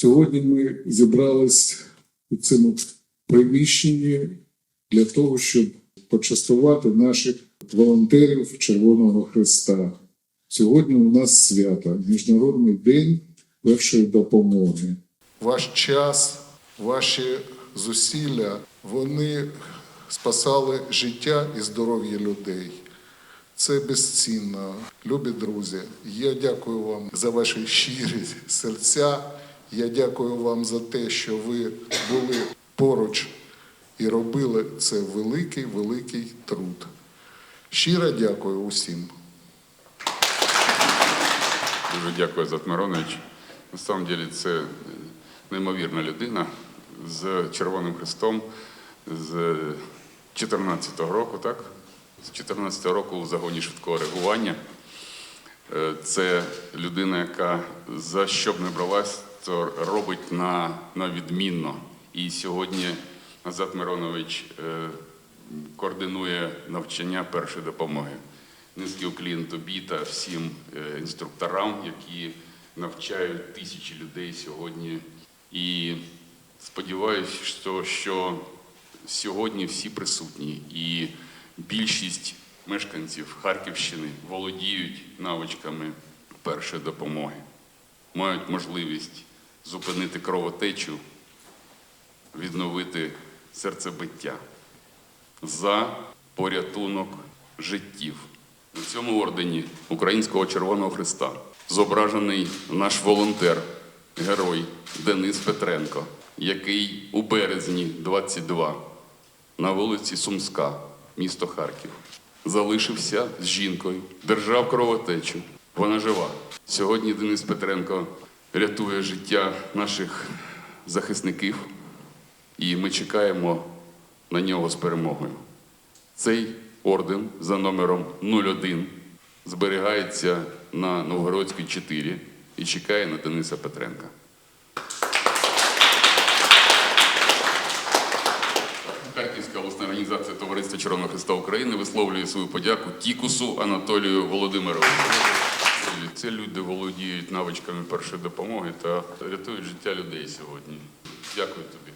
Сьогодні ми зібрались у цьому приміщенні для того, щоб почастувати наших волонтерів Червоного Христа. Сьогодні у нас свято Міжнародний день першої допомоги. Ваш час, ваші зусилля, вони спасали життя і здоров'я людей. Це безцінно. Любі друзі, я дякую вам за ваші щирі серця. Я дякую вам за те, що ви були поруч і робили це великий, великий труд. Щиро дякую усім. Дуже дякую, Зат Миронович. На це неймовірна людина з Червоним Христом з 2014 року, так? З 2014 року у загоні швидкого реагування. Е, Це людина, яка за що б не бралась, робить на, на відмінно. І сьогодні Назад Миронович е, координує навчання першої допомоги. Низький уклін тобі та всім е, інструкторам, які навчають тисячі людей сьогодні. І сподіваюся, що, що сьогодні всі присутні і більшість мешканців Харківщини володіють навичками першої допомоги, мають можливість зупинити кровотечу, відновити серцебиття за порятунок життів. На цьому ордені Українського Червоного Христа зображений наш волонтер, герой Денис Петренко, який у березні 22 на вулиці Сумська, місто Харків, залишився з жінкою, держав кровотечу. Вона жива. Сьогодні Денис Петренко рятує життя наших захисників, і ми чекаємо на нього з перемогою. Цей орден за номером 01 зберігається на Новгородській 4 і чекає на Дениса Петренка. Харківська обласна організація Товариства Червоного Христа України висловлює свою подяку Тікусу Анатолію Володимировичу. Це люди володіють навичками першої допомоги та рятують життя людей сьогодні. Дякую тобі.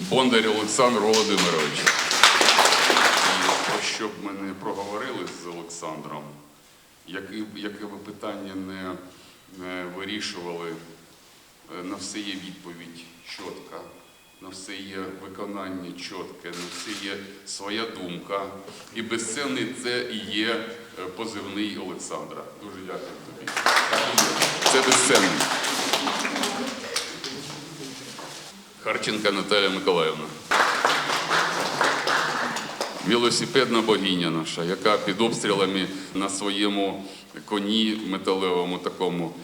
Бондар Олександр Володимирович. Про що б ми не проговорили з Олександром, яке, яке би питання не, не вирішували, е, на все є відповідь чітка, на все є виконання чітке, на все є своя думка. І безцінний це і є е, позивний Олександра. Дуже дякую тобі. Це безцінний. Харченка Наталя Миколаївна. Велосипедна богиня наша, яка під обстрілами на своєму коні металевому такому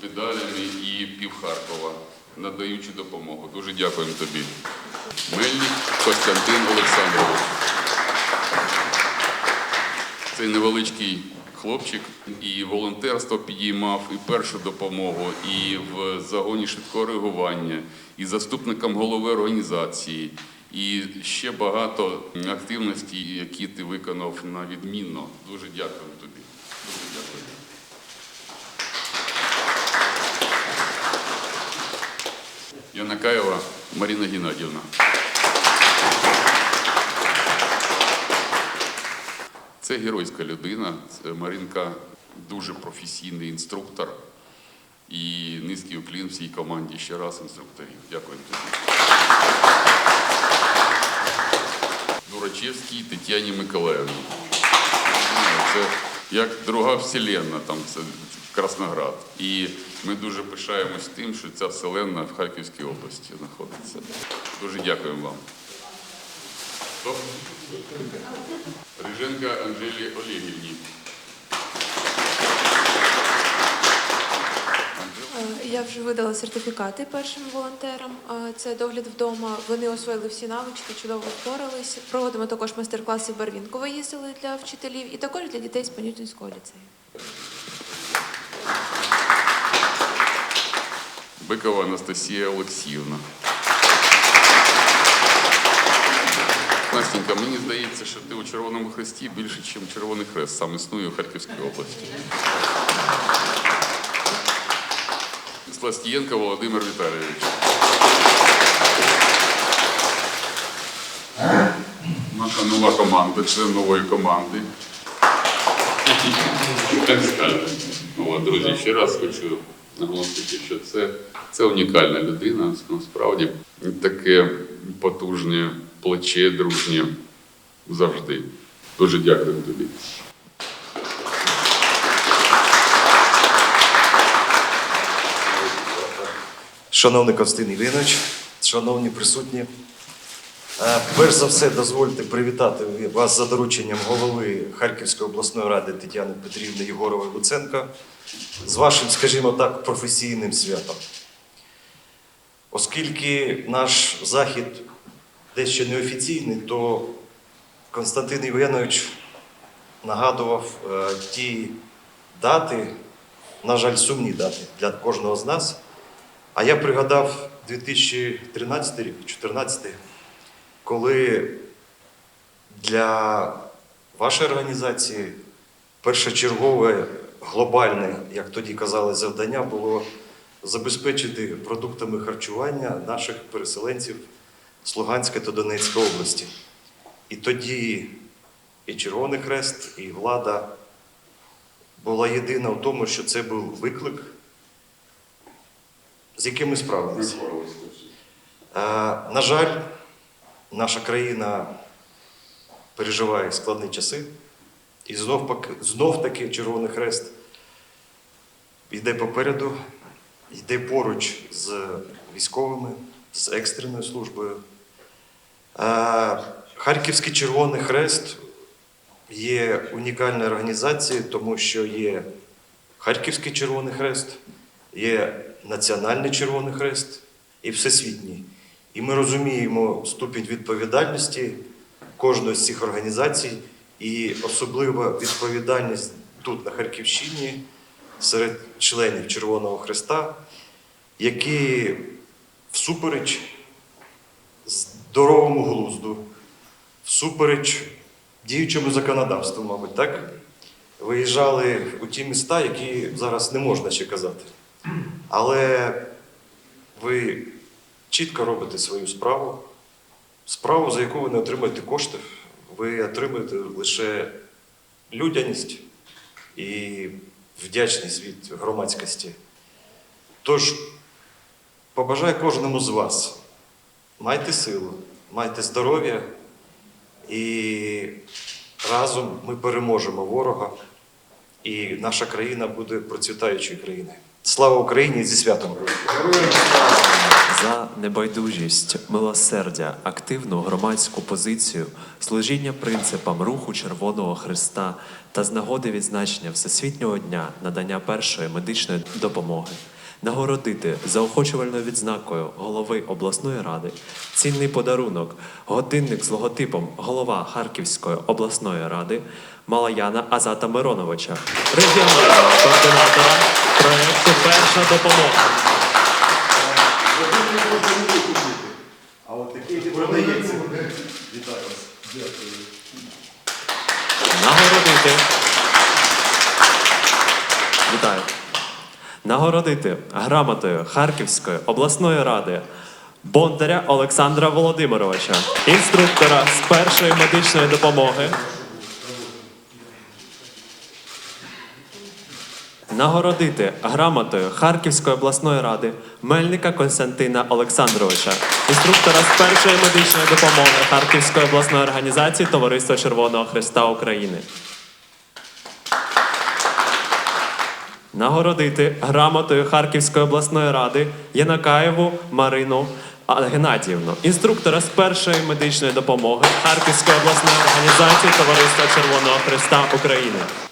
педалями і пів Харкова, надаючи допомогу. Дуже дякуємо тобі. Мельник Костянтин Олександрович. Цей невеличкий хлопчик і волонтерство підіймав, і першу допомогу, і в загоні швидкого реагування, і заступником голови організації, і ще багато активностей, які ти виконав на відмінно. Дуже дякую тобі. Дуже дякую. Янакаєва Марина Геннадівна. Це геройська людина. Це Маринка дуже професійний інструктор. І низький уклін всій команді ще раз інструкторів. Дякую тобі. Дурачевській Тетяні Миколаївні. Це як друга вселенна, там це Красноград. І ми дуже пишаємось тим, що ця вселенна в Харківській області знаходиться. Дуже дякуємо вам. Риженка Анжелі Олегівні. Я вже видала сертифікати першим волонтерам. Е, Це догляд вдома. Вони освоїли всі навички, чудово впорались. Проводимо також майстер-класи в Барвінково їздили для вчителів і також для дітей з Панютинського ліцею. Бикова Анастасія Олексіївна. Настенька, мені здається, що ти у Червоному Хресті більше, ніж Червоний Хрест сам існує у Харківській області. Спластієнко Володимир Віталійович. Наша нова команда, член нової команди. Як скажете. Ну, друзі, ще раз хочу наголосити, що це, це унікальна людина, насправді таке потужне плече, дружнє завжди. Дуже дякую тобі. Шановний Константин Євгенович, шановні присутні, е, перш за все дозвольте привітати вас за дорученням голови Харківської обласної ради Тетяни Петрівни Єгорової Луценко з вашим, скажімо так, професійним святом. Оскільки наш захід дещо неофіційний, то Константин Євгенович нагадував е, ті дати, на жаль, сумні дати для кожного з нас. А я пригадав 2013 рік, 2014, коли для вашої організації першочергове глобальне, як тоді казали, завдання було забезпечити продуктами харчування наших переселенців з Луганської та Донецької області. І тоді і Червоний Хрест, і влада була єдина в тому, що це був виклик, з яким ми справилися. Е, На жаль, наша країна переживає складні часи, і знов, таки Червоний Хрест йде попереду, йде поруч з військовими, з екстреною службою. Е, Харківський Червоний Хрест є унікальною організацією, тому що є Харківський Червоний Хрест, є Національний Червоний Хрест і Всесвітній. І ми розуміємо ступінь відповідальності кожної з цих організацій, і особлива відповідальність тут, на Харківщині, серед членів Червоного Хреста, які всупереч здоровому глузду, всупереч діючому законодавству, мабуть, так? Виїжджали у ті міста, які зараз не можна ще казати. Але ви чітко робите свою справу, справу, за яку ви не отримаєте коштів, ви отримуєте лише людяність і вдячність від громадськості. Тож, побажаю кожному з вас, майте силу, майте здоров'я. І разом ми переможемо ворога, і наша країна буде процвітаючою країною. Слава Україні зі святом! за небайдужість, милосердя, активну громадську позицію, служіння принципам руху Червоного Христа та з нагоди відзначення Всесвітнього дня надання першої медичної допомоги. Нагородити заохочувальною відзнакою голови обласної ради цінний подарунок, годинник з логотипом голова Харківської обласної ради Малаяна Азата Мироновича, регіонального координатора проєкту Перша допомога. А от. Вітаю вас. Нагородити. Вітаю. Нагородити грамотою Харківської обласної ради Бондаря Олександра Володимировича, інструктора з першої медичної допомоги. Нагородити грамотою Харківської обласної ради Мельника Константина Олександровича, інструктора з першої медичної допомоги Харківської обласної організації Товариства Червоного Христа України. Нагородити грамотою Харківської обласної ради Янакаєву Марину Геннадіївну, інструктора з першої медичної допомоги Харківської обласної організації Товариства Червоного Христа України.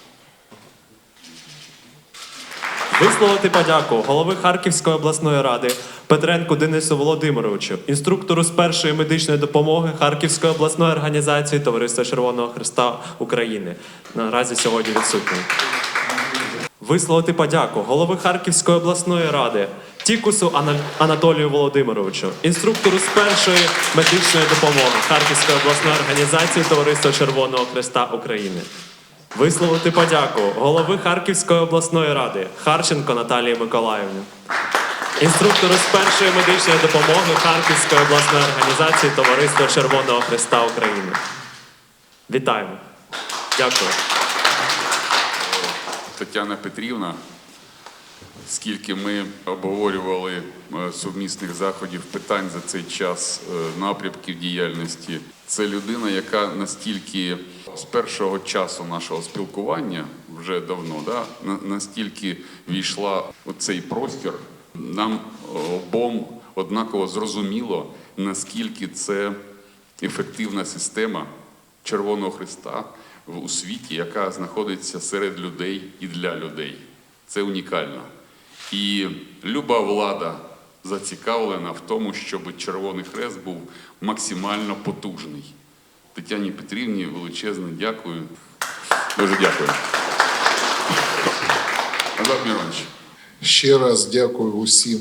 Висловити подяку голови Харківської обласної ради Петренку Денису Володимировичу, інструктору з першої медичної допомоги Харківської обласної організації Товариства Червоного Христа України. Наразі сьогодні відсутній. Висловити подяку голови Харківської обласної ради Тікусу Ана- Анатолію Володимировичу, інструктору з першої медичної допомоги Харківської обласної організації Товариства Червоного Христа України. Висловити подяку голови Харківської обласної ради Харченко Наталії Миколаївні. інструктору з першої медичної допомоги Харківської обласної організації Товариства Червоного Христа України. Вітаємо. Дякую. Тетяна Петрівна, скільки ми обговорювали е, сумісних заходів, питань за цей час, е, напрямків діяльності, це людина, яка настільки з першого часу нашого спілкування, вже давно, да, настільки війшла у цей простір, нам обом однаково зрозуміло, наскільки це ефективна система Червоного Христа у світі, яка знаходиться серед людей і для людей. Це унікально. І люба влада зацікавлена в тому, щоб Червоний Хрест був максимально потужний. Тетяні Петрівні величезне дякую. Дуже дякую. Азат Мірович. Ще раз дякую усім,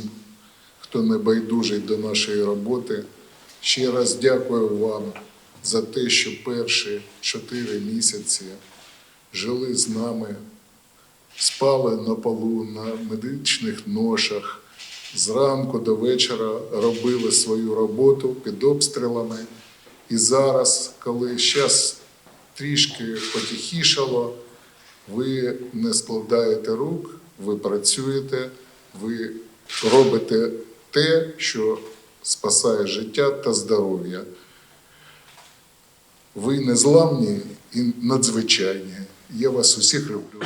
хто не байдужий до нашої роботи. Ще раз дякую вам за те, що перші чотири місяці жили з нами, спали на полу на медичних ношах, зранку до вечора робили свою роботу під обстрілами. І зараз, коли зараз трішки потихішало, ви не складаєте рук, ви працюєте, ви робите те, що спасає життя та здоров'я. Ви незламні і надзвичайні. Я вас усіх люблю.